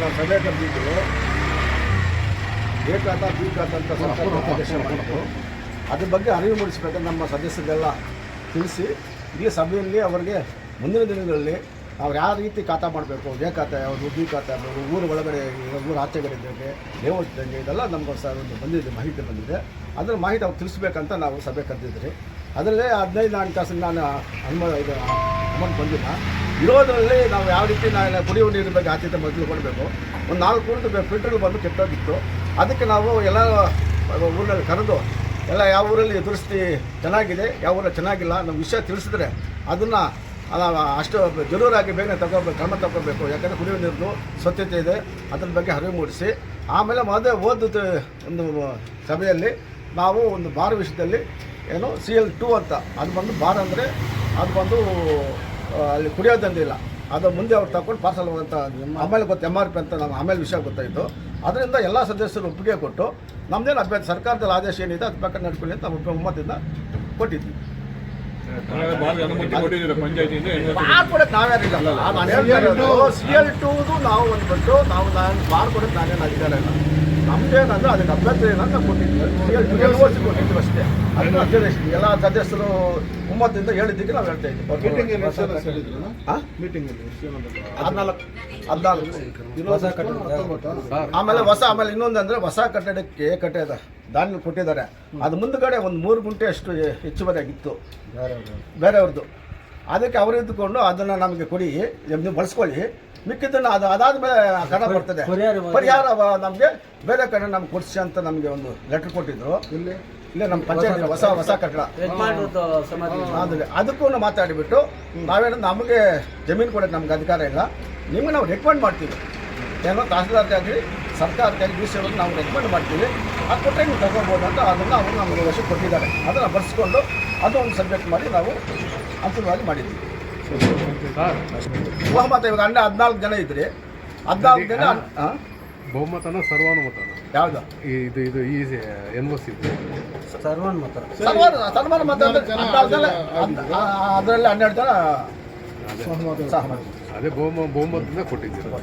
ನಾವು ಸಭೆ ಕರೆದಿದ್ದು ಬೇಕಾತ ಬೀಕಾತ ಅಂತ ಸರ್ಕಾರ ಆದೇಶ ಮಾಡಿತ್ತು. ಅದ್ರ ಬಗ್ಗೆ ಅರಿವು ಮೂಡಿಸಬೇಕು ನಮ್ಮ ಸದಸ್ಯರೆಲ್ಲ ತಿಳಿಸಿ ಈ ಸಭೆಯಲ್ಲಿ ಅವರಿಗೆ ಮುಂದಿನ ದಿನಗಳಲ್ಲಿ ಅವ್ರು ಯಾವ ರೀತಿ ಖಾತಾ ಮಾಡಬೇಕು ಜೆ ಖಾತೆ ಯಾವುದು ಬಿ ಖಾತೆ ಯಾವುದು ಊರು ಒಳಗಡೆ ಊರು ಆಚೆಗಳಿದ್ದಂಗೆ ಲೇಔಟ್ ದೇವಸ್ಥಾನ ಇದೆಲ್ಲ ನಮ್ಗೆ ಸರ್ ಒಂದು ಬಂದಿದೆ ಮಾಹಿತಿ ಬಂದಿದೆ. ಅದರ ಮಾಹಿತಿ ಅವ್ರು ತಿಳಿಸ್ಬೇಕಂತ ನಾವು ಸಭೆ ಕರೆದಿದ್ರಿ ಅದರಲ್ಲೇ ಹದಿನೈದು ನಾಲ್ಕು ತಾಸಿಗೆ ನಾನು ಅನುಮೋದ ಇದು ಅಮೌಂಟ್ ಬಂದಿಲ್ಲ. ಇರೋದರಲ್ಲಿ ನಾವು ಯಾವ ರೀತಿ ನಾವು ಕುಡಿಯುವ ನೀರಿನ ಬಗ್ಗೆ ಆದ್ಯತೆ ಮೊದಲು ಕೊಡಬೇಕು ಒಂದು ನಾಲ್ಕು ಊರಿನ ಫಿಲ್ಟರ್ಗಳು ಬಂದು ಕೆಟ್ಟೋಗಿತ್ತು. ಅದಕ್ಕೆ ನಾವು ಎಲ್ಲ ಊರಲ್ಲಿ ಕರೆದು ಎಲ್ಲ ಯಾವ ಊರಲ್ಲಿ ದುರಸ್ತಿ ಚೆನ್ನಾಗಿದೆ, ಯಾವ ಊರಲ್ಲಿ ಚೆನ್ನಾಗಿಲ್ಲ ನಮ್ಮ ವಿಷಯ ತಿಳಿಸಿದ್ರೆ ಅದನ್ನು ಅಷ್ಟು ಜರೂರಾಗಿ ಬೇಗನೆ ತಗೋಬೇಕು ಕ್ರಮ ತಗೋಬೇಕು ಯಾಕಂದರೆ ಕುಡಿಯುವ ನೀರು ಸ್ವಚ್ಛತೆ ಇದೆ. ಅದ್ರ ಬಗ್ಗೆ ಅರಿವು ಮೂಡಿಸಿ. ಆಮೇಲೆ ಮೊದಲೇ ಓದಿದ ಒಂದು ಸಭೆಯಲ್ಲಿ ನಾವು ಒಂದು ಬಾರ್ ವಿಷಯದಲ್ಲಿ ಏನು ಸಿ ಎಲ್ ಟು ಅಂತ. ಅದು ಬಂದು ಬಾರ್ ಅಂದರೆ, ಅದು ಬಂದು ಅಲ್ಲಿ ಕುಡಿಯೋದಂದಿಲ್ಲ ಅದು ಮುಂದೆ ಅವ್ರು ತಗೊಂಡು ಪಾರ್ಸಲ್ ಅಂತ ಆಮೇಲೆ ಗೊತ್ತು ಎಂ ಆರ್ ಪಿ ಅಂತ ನಾವು ಆಮೇಲೆ ವಿಷಯ ಗೊತ್ತಾಯಿತು. ಅದರಿಂದ ಎಲ್ಲ ಸದಸ್ಯರು ಒಪ್ಪಿಗೆ ಕೊಟ್ಟು ನಮ್ಮದೇನು ಅಭ್ಯರ್ಥಿ ಸರ್ಕಾರದಲ್ಲಿ ಆದೇಶ ಏನಿದೆ ಅದು ಪ್ರಕಾರ ನಡ್ಕೊಳ್ಳಿ ಅಂತ ಒಬ್ಬ ಒಮ್ಮತದಿಂದ ಕೊಟ್ಟಿದ್ವಿ. ಕೊಡೋದು ನಾವ್ಯಾರಿಲ್ಲ ನಾನು ಹೇಳ್ತಾ ಇರೋದು ಸಿ ಎಲ್ ಟೂದು ನಾವು ಬಂದ್ಬಿಟ್ಟು ನಾವು ನಾನು ಬಾರ್ ಕೊಡೋದು ನಾನೇನು ಅಧಿಕಾರ ಇಲ್ಲ. ನಮ್ದೇನಂದ್ರೆ ಅದಕ್ಕೆ ಅಭ್ಯರ್ಥಿ ಏನಂತ ಕೊಟ್ಟಿದ್ವಿ. ಕೊಟ್ಟಿದ್ದೀವಿ ಎಲ್ ಟು ಎಲ್ವರ್ಸಿ ಕೊಟ್ಟಿದ್ವಿ ಅಷ್ಟೇ. ಅದನ್ನ ಅಧ್ಯಕ್ಷ ಎಲ್ಲ ಸದಸ್ಯರು ಒಮ್ಮತದಿಂದ ಹೇಳಿದ್ದಕ್ಕೆ ನಾವು ಹೇಳ್ತಾ ಇದ್ದೀವಿ ಹದಿನಾಲ್ಕು. ಹದಿನಾಲ್ಕು. ಆಮೇಲೆ ಹೊಸ ಆಮೇಲೆ ಇನ್ನೊಂದು ಅಂದ್ರೆ ಹೊಸ ಕಟ್ಟಡಕ್ಕೆ ಕಟ್ಟದ ದಾನಿ ಕೊಟ್ಟಿದ್ದಾರೆ. ಅದು ಮುಂದ್ಗಡೆ ಒಂದು ಮೂರು ಗುಂಟೆ ಅಷ್ಟು ಹೆಚ್ಚುವರಿ ಆಗಿತ್ತು ಬೇರೆಯವ್ರದ್ದು. ಅದಕ್ಕೆ ಅವರು ಇದ್ದುಕೊಂಡು ಅದನ್ನು ನಮಗೆ ಕೊಡಿ ನೀವು ಬಳಸ್ಕೊಳ್ಳಿ. ಮಿಕ್ಕಿದ್ದನ್ನು ಅದು ಅದಾದ ಮೇಲೆ ಕಡ ಬರ್ತದೆ. ಪರಿಹಾರ ನಮಗೆ ಬೇರೆ ಕಡೆ ನಮ್ಗೆ ಕೊಡಿಸಿ ಅಂತ ನಮಗೆ ಒಂದು ಲೆಟರ್ ಕೊಟ್ಟಿದ್ರು. ಇಲ್ಲ ನಮ್ಮ ಪಂಚಾಯತ್ ಹೊಸ ಹೊಸ ಕಟ್ಟಡ. ಅದಕ್ಕೂ ಮಾತಾಡಿಬಿಟ್ಟು ನಾವೇನು ನಮಗೆ ಜಮೀನು ಕೊಡೋಕ್ಕೆ ನಮ್ಗೆ ಅಧಿಕಾರ ಇಲ್ಲ. ನಿಮಗೆ ನಾವು ರೆಕಮೆಂಡ್ ಮಾಡ್ತೀವಿ. ಏನೋ ತಹಸೀಲ್ದಾರ್ಗೆ ಆಗಲಿ ಸರ್ಕಾರಕ್ಕೆ ಆಗಲಿ ಡಿ ಸಿ ನಾವು ರೆಕಮೆಂಡ್ ಮಾಡ್ತೀವಿ. ಅದು ಕೊಟ್ಟರೆ ನೀವು ತಗೋಬೋದು ಅಂತ ಅದನ್ನು ಅವರು ನಮಗೆ ವರ್ಷ ಕೊಟ್ಟಿದ್ದಾರೆ. ಅದನ್ನು ಬರೆಸ್ಕೊಂಡು ಅದು ಒಂದು ಸಬ್ಜೆಕ್ಟ್ ಮಾಡಿ ನಾವು ಅಂತಿಮವಾಗಿ ಮಾಡಿದ್ವಿ ಬಹುಮತ ಇವಾಗ ಅಣ್ಣ ಹದಿನಾಲ್ಕು ಜನ ಇದ್ರಿ. ಹದಿನಾಲ್ಕು ಜನ ಬಹುಮತನ ಸರ್ವಾನುಮತ ಯಾವುದು? ಇದು ಇದು ಈ ಎನ್ ಒ ಸಿ ಸರ್ವಾನುಮತ ಸನ್ಮಾನ ಸನ್ಮಾನ ಮತ ಅಂದ್ರೆ ಹದಿನಾಲ್ಕು ಜನ ಅದರಲ್ಲಿ ಹನ್ನೆರಡು ಜನ ಸಹಮತ. ಅದೇ ಬಹುಮ ಬಹುಮತದಿಂದ ಕೊಟ್ಟಿದ್ದೀರಾ?